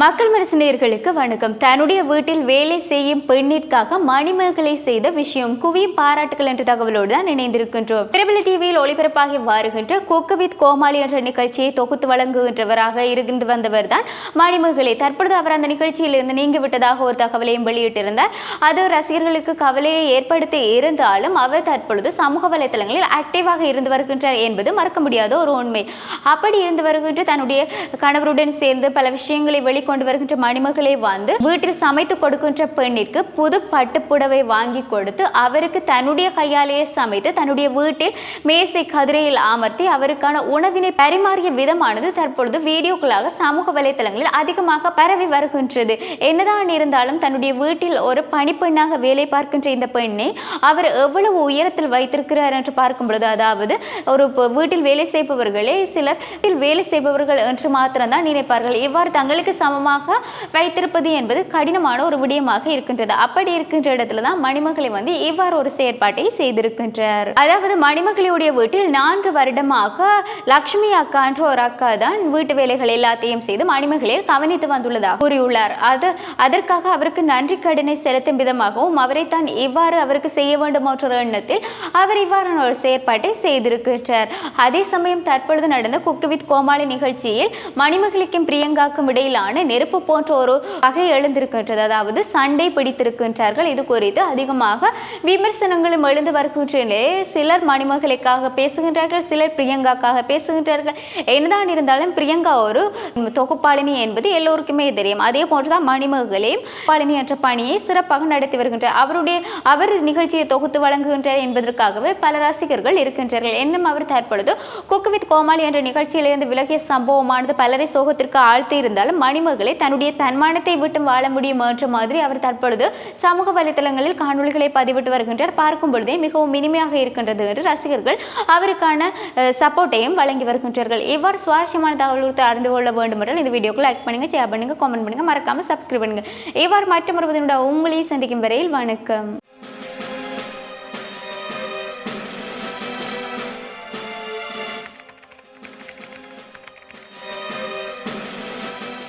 மக்கள் மரசினியர்களுக்கு வணக்கம். தன்னுடைய வீட்டில் வேலை செய்யும் பெண்ணிற்காக மணிமேகலை செய்த விஷயம் குவியும் பாராட்டுகள் என்ற தகவலோடு தான் இணைந்திருக்கின்றோம். பிரபல டிவியில் ஒளிபரப்பாகி வருகின்ற கொக்கு வித் கோமாளி என்ற நிகழ்ச்சியை தொகுத்து வழங்குகின்றவராக இருந்து வந்தவர் தான் மணிமேகலை. தற்பொழுது அவர் அந்த நிகழ்ச்சியில் இருந்து நீங்கி விட்டதாக ஒரு தகவலையும் வெளியிட்டிருந்தார். அது ரசிகர்களுக்கு கவலையை ஏற்படுத்தி இருந்தாலும் அவர் தற்பொழுது சமூக வலைதளங்களில் ஆக்டிவாக இருந்து வருகின்றார் என்பது மறக்க முடியாத ஒரு உண்மை. அப்படி இருந்து வருகின்ற தன்னுடைய கணவருடன் சேர்ந்து பல விஷயங்களை வெளிக்கொண்டு வருகின்ற மணிமகளை வந்து வீட்டில் சமைத்து கொடுக்கின்ற பெண்ணிற்கு புது பட்டுப்புடவை வாங்கி கொடுத்து அவருக்கு தன்னுடைய கையாலேயே சமைத்து தன்னுடைய வீட்டில் மேசை கதிரையில் அமர்த்தி அவருக்கான உணவினை பரிமாறிய விதமானது தற்பொழுது வீடியோக்களாக சமூக வலைதளங்களில் அதிகமாக பரவி வருகின்றது. என்னதான் இருந்தாலும் தன்னுடைய வீட்டில் ஒரு பணிப்பெண்ணாக வேலை பார்க்கின்ற இந்த பெண்ணை அவர் எவ்வளவு உயரத்தில் வைத்திருக்கிறார் என்று பார்க்கும் பொழுது அதாவது ஒரு வீட்டில் வேலை செய்பவர்களே சிலர் வேலை செய்பவர்கள் என்று மாத்திரம்தான் நினைப்பார்கள். இவ்வாறு தங்களுக்கு சமமாக வைத்திருப்பது என்பது கடினமான ஒரு விடயமாக இருக்கின்றது. அப்படி இருக்கின்ற இடத்துல தான் மணிமகளை வந்து இவ்வாறு ஒரு செயற்பாட்டை செய்திருக்கின்றார். அதாவது மணிமகளுடைய வீட்டில் நான்கு வருடமாக லக்ஷ்மி அக்கா என்ற ஒரு அக்கா தான் வீட்டு வேலைகள் எல்லாத்தையும் செய்து மணிமகளை கவனித்து வந்துள்ளதாக கூறியுள்ளார். அது அதற்காக அவருக்கு நன்றி கடனை செலுத்தும் விதமாகவும் அவரை தான் இவ்வாறு அவருக்கு செய்ய வேண்டும் என்ற எண்ணத்தில் அவர் இவ்வாறான ஒரு செயற்பாட்டை செய்திருக்கின்றார். அதே சமயம் தற்பொழுது நடந்த குக்கு வித் கோமாளி நிகழ்ச்சியில் மணிமகளுக்கும் பிரியங்காக்கும் இடையிலான நெருப்பு போன்ற ஒரு வகை எழுந்திருக்கின்றது. அதாவது சண்டை பிடித்திருக்கின்றார்கள். இது குறித்து அதிகமாக விமர்சனங்களும் எழுந்து வருகின்ற நிலையில் சிலர் மணிமகளுக்காக பேசுகின்றார்கள் சிலர் பிரியங்காக்காக பேசுகின்றார்கள். என்னதான் இருந்தாலும் பிரியங்கா ஒரு தொகுப்பாளினி என்பது எல்லோருக்குமே தெரியும். அதே போன்றுதான் மணிமகளையும் பாலினி என்ற பணியை சிறப்பாக நடத்தி வருகின்றார். அவருடைய அவர் நிகழ்ச்சியை தொகுத்து வழங்குகின்றார் என்பதற்காகவே பல ரசிகர்கள் இருக்கின்றார்கள். இன்னும் அவர் தற்பொழுது குக்கு வித் கோமாளி என்ற நிகழ்ச்சியிலிருந்து விலகிய சம்பவமானது பலரை சோகத்திற்கு ஆழ்த்தி இருந்தாலும் மணி மருமகளை தன்னுடைய தன்மானத்தை விட்டு வாழ முடியும் என்ற மாதிரி அவர் தற்பொழுது சமூக வலைதளங்களில் காணொளிகளை பதிவிட்டு வருகின்றார். பார்க்கும் பொழுதே மிகவும் இனிமையாக இருக்கின்றது என்று ரசிகர்கள் அவருக்கான சப்போர்ட்டையும் வழங்கி வருகின்றார்கள். இவ்வாறு சுவாரஸ்யமான தகவல்களை அறிந்து கொள்ள வேண்டும் என்றால் இந்த வீடியோக்கு லைக் பண்ணுங்க ஷேர் பண்ணுங்க கமெண்ட் பண்ணுங்க. மறக்காம சப்ஸ்கிரைப் பண்ணுங்க. இவ்வாறு மற்றொரு உங்களையும் சந்திக்கும் வரையில் வணக்கம்.